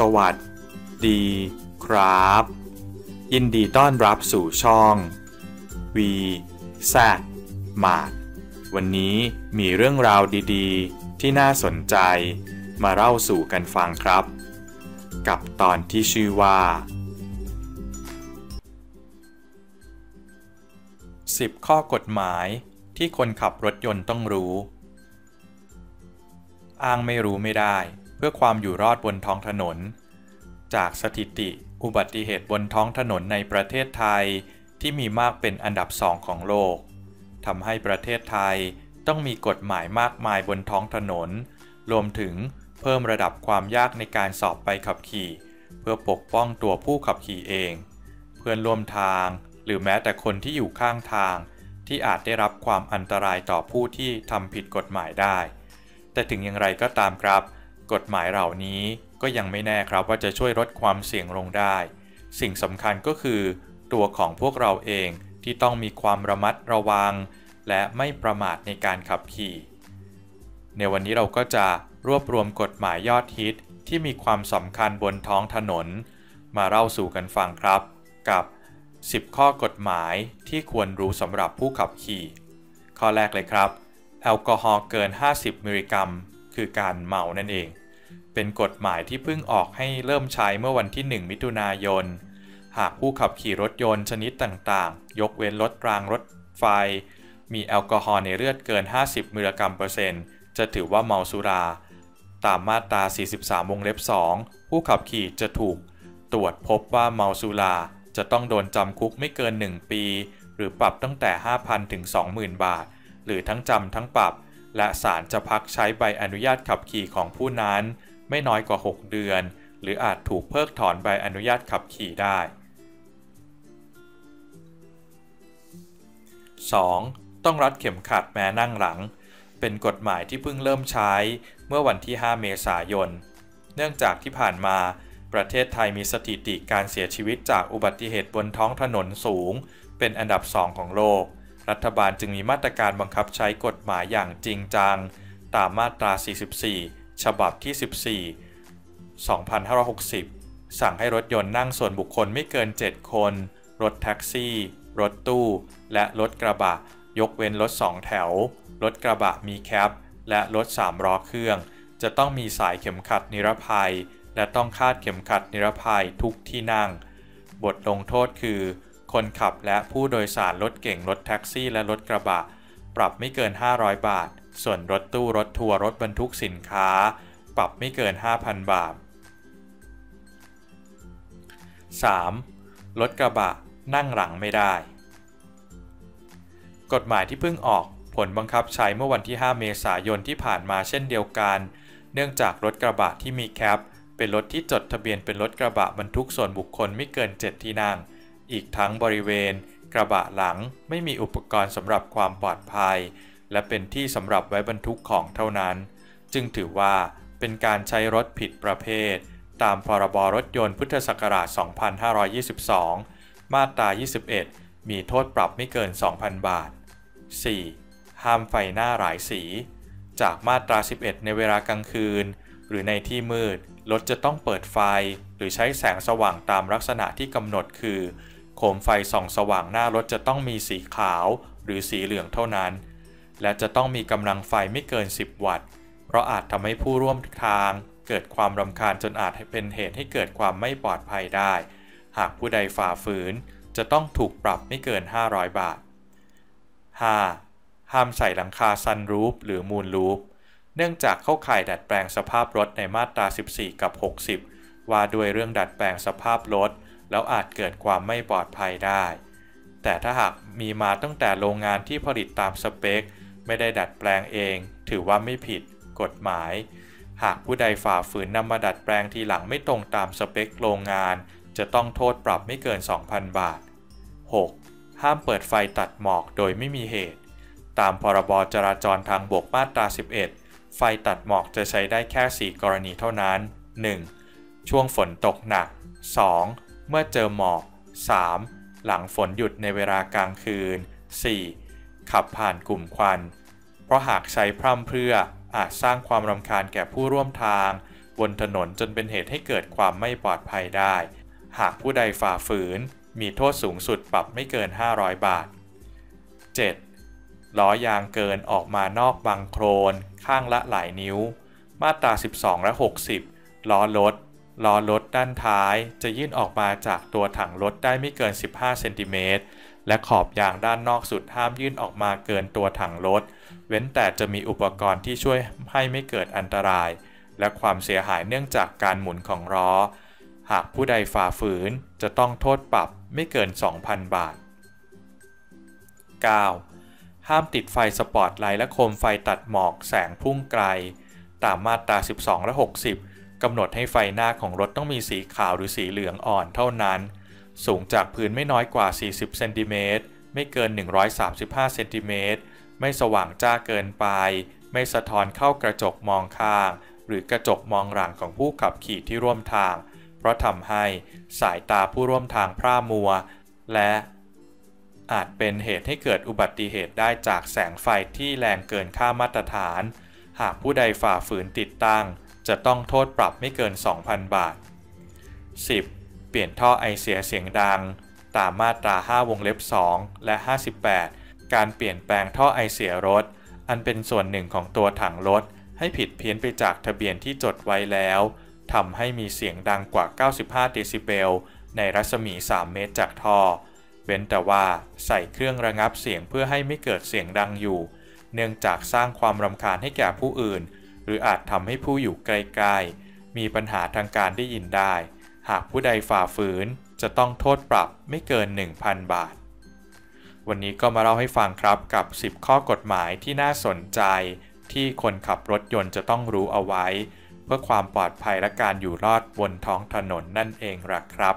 สวัสดีครับ ยินดีต้อนรับสู่ช่อง V แซมาดวันนี้มีเรื่องราวดีๆ ที่น่าสนใจมาเล่าสู่กันฟังครับ กับตอนที่ชื่อว่า 10 ข้อกฎหมายที่คนขับรถยนต์ต้องรู้ อ้างไม่รู้ไม่ได้ พื่อความอยู่รอดบนท้องถนน จากสถิติอุบัติเหตุบนท้องถนนในประเทศไทยที่มีมากเป็นอันดับสองของโลกทำให้ประเทศไทยต้องมีกฎหมายมากมายบนท้องถนน รวมถึงเพิ่มระดับความยากในการสอบใบขับขี่ เพื่อปกป้องตัวผู้ขับขี่เอง เพื่อนร่วมทาง หรือแม้แต่คนที่อยู่ข้างทาง ที่อาจได้รับความอันตรายต่อผู้ที่ทำผิดกฎหมายได้ แต่ถึงอย่างไรก็ตามครับ กฎหมายเหล่านี้ก็ยังไม่แน่ครับว่าจะช่วยลดความเสี่ยงลงได้ สิ่งสำคัญก็คือ ตัวของพวกเราเองที่ต้องมีความระมัดระวัง และไม่ประมาทในการขับขี่ ในวันนี้เราก็จะรวบรวมกฎหมายยอดฮิตที่มีความสำคัญบนท้องถนน มาเล่าสู่กันฟังครับ กับ 10 ข้อกฎหมายที่ควรรู้สำหรับผู้ขับขี่ ข้อแรกเลยครับ แอลกอฮอล์เกิน 50 มิลลิกรัม คือการเมานั่นเอง เป็นกฎหมายที่เพิ่งออกให้เริ่มใช้เมื่อวันที่ 1 มิถุนายน หากผู้ขับขี่รถยนต์ชนิดต่างๆ ยกเว้นรถรางรถไฟ มีแอลกอฮอล์ในเลือดเกิน 50มิลลิกรัมเปอร์เซ็นต์จะถือว่าเมาสุรา ตามมาตรา 43 วงเล็บ 2 ผู้ขับขี่จะถูก ตรวจพบว่าเมาสุรา จะต้องโดนจำคุกไม่เกิน 1 ปี หรือปรับตั้งแต่ 5,000 ถึง 20,000 บาท หรือทั้งจำทั้งปรับ และศาลจะพักใช้ใบอนุญาตขับขี่ของผู้นั้น ไม่น้อยกว่า 6 เดือน หรืออาจถูกเพิกถอนใบอนุญาตขับขี่ได้ 2. ต้องรัดเข็มขัดแม้นั่งหลัง เป็นกฎหมายที่เพิ่งเริ่มใช้เมื่อวันที่ 5 เมษายน เนื่องจากที่ผ่านมาประเทศไทยมีสถิติการเสียชีวิตจากอุบัติเหตุบนท้องถนนสูง เป็นอันดับสองของโลก รัฐบาลจึงมีมาตรการบังคับใช้กฎหมายอย่างจริงจัง ตามมาตรา 44 ฉบับที่ 14 2560 สั่งให้รถยนต์นั่งส่วนบุคคลไม่เกิน 7 คน รถแท็กซี่ รถตู้ และรถกระบะ ยกเว้นรถ 2 แถว รถกระบะมีแคป และรถ3ล้อเครื่อง จะต้องมีสายเข็มขัดนิรภัย และต้องคาดเข็มขัดนิรภัยทุกที่นั่ง บทลงโทษคือ คนขับและผู้โดยสารรถเก่งรถแท็กซี่และรถกระบะ ปรับไม่เกิน 500 บาท ส่วนรถตู้รถทัวร์รถบรรทุกสินค้า ปรับไม่เกิน 5,000 บาท 3. รถกระบะนั่งหลังไม่ได้ กฎหมายที่เพิ่งออกผลบังคับใช้เมื่อวันที่ 5 เมษายนที่ผ่านมาเช่นเดียวกัน เนื่องจากรถกระบะที่มีแคป เป็นรถที่จดทะเบียนเป็นรถกระบะบรรทุกส่วนบุคคลไม่เกิน 7 ที่นั่ง อีกทั้งบริเวณ กระบะหลังไม่มีอุปกรณ์สำหรับความปลอดภัย และเป็นที่สำหรับไว้บรรทุกของเท่านั้น จึงถือว่าเป็นการใช้รถผิดประเภท ตามพรบรถยนต์พุทธศักราช 2522 มาตรา 21 มีโทษปรับไม่เกิน 2,000 บาท 4. ห้ามไฟหน้าหลายสี จากมาตรา 11 ในเวลากลางคืน หรือในที่มืดรถจะต้องเปิดไฟ หรือใช้แสงสว่างตามลักษณะที่กำหนดคือ โคมไฟส่องสว่างหน้ารถจะต้องมีสีขาวหรือสีเหลืองเท่านั้น และจะต้องมีกำลังไฟไม่เกิน 10 วัตต์ เพราะอาจทำให้ผู้ร่วมทาง เกิดความรำคาญจนอาจเป็นเหตุให้เกิดความไม่ปลอดภัยได้ หากผู้ใดฝ่าฝืน จะต้องถูกปรับไม่เกิน 500 บาท 5. ห้ามใส่หลังคาซันรูฟหรือมูนรูฟเนื่องจากเข้าข่ายดัดแปลงสภาพรถในมาตรา 14 กับ 60 ว่าด้วยเรื่องดัดแปลงสภาพรถ แล้วอาจเกิดความไม่ปลอดภัยได้ แต่ถ้าหากมีมาตั้งแต่โรงงานที่ผลิตตามสเปค ไม่ได้ดัดแปลงเอง ถือว่าไม่ผิดกฎหมาย หากผู้ใดฝ่าฝืนนำมาดัดแปลงทีหลังไม่ตรงตามสเปคโรงงาน จะต้องโทษปรับไม่เกิน 2,000 บาท 6. ห้ามเปิดไฟตัดหมอกโดยไม่มีเหตุ ตามพรบจราจรทางบกมาตรา 11 ไฟตัดหมอกจะใช้ได้แค่ 4 กรณีเท่านั้น 1. ช่วงฝนตกหนัก 2. เมื่อเจอหมอก 3. หลังฝนหยุดในเวลากลางคืน 4. ขับผ่านกลุ่มควัน เพราะหากใช้พร่ำเพรื่ออาจสร้างความรำคาญแก่ผู้ร่วมทาง บนถนนจนเป็นเหตุให้เกิดความไม่ปลอดภัยได้ หากผู้ใดฝ่าฝืน มีโทษสูงสุดปรับไม่เกิน 500 บาท 7. ล้อยางเกินออกมานอกบังโครน ข้างละหลายนิ้ว มาตรา 12 และ 60 ล้อรถ ล้อรถด้านท้ายจะยื่นออกมาจากตัวถังรถได้ไม่เกิน 15 เซนติเมตร และขอบยางด้านนอกสุดห้ามยื่นออกมาเกินตัวถังรถ เว้นแต่จะมีอุปกรณ์ที่ช่วยให้ไม่เกิดอันตราย และความเสียหายเนื่องจากการหมุนของล้อ หากผู้ใดฝ่าฝืนจะต้องโทษปรับไม่เกิน 2,000 บาท 9. ห้ามติดไฟสปอตไลท์และโคมไฟตัดหมอกแสงพุ่งไกล ตามมาตรา 12 และ 60 กำหนดให้ไฟหน้าของรถต้องมีสีขาวหรือสีเหลืองอ่อนเท่านั้น สูงจากพื้นไม่น้อยกว่า 40 เซนติเมตร ไม่เกิน 135 เซนติเมตร ไม่สว่างจ้าเกินไป ไม่สะท้อนเข้ากระจกมองข้าง หรือกระจกมองหลังของผู้ขับขี่ที่ร่วมทาง เพราะทำให้สายตาผู้ร่วมทางพร่ามัว และอาจเป็นเหตุให้เกิดอุบัติเหตุได้จากแสงไฟที่แรงเกินค่ามาตรฐาน หากผู้ใดฝ่าฝืนติดตั้ง จะต้องโทษปรับไม่เกิน 2,000 บาท 10. เปลี่ยนท่อไอเสียเสียงดัง ตามมาตรา 5 วงเล็บ 2 และ 58 การเปลี่ยนแปลงท่อไอเสียรถ อันเป็นส่วนหนึ่งของตัวถังรถ ให้ผิดเพี้ยนไปจากทะเบียนที่จดไว้แล้วทำให้มีเสียงดังกว่า 95 เดซิเบล ในรัศมี 3 เมตรจากท่อ เว้นแต่ว่าใส่เครื่องระงับเสียงเพื่อให้ไม่เกิดเสียงดังอยู่ เนื่องจากสร้างความรำคาญให้แก่ผู้อื่น หรืออาจทำให้ผู้อยู่ใกล้ๆมีปัญหาทางการได้ยินได้ หากผู้ใดฝ่าฝืนจะต้องโทษปรับไม่เกิน 1,000 บาท วันนี้ก็มาเล่าให้ฟังครับกับ 10 ข้อกฎหมายที่น่าสนใจ ที่คนขับรถยนต์จะต้องรู้เอาไว้ เพื่อความปลอดภัยและการอยู่รอดบนท้องถนนนั่นเองล่ะครับ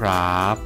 ครับ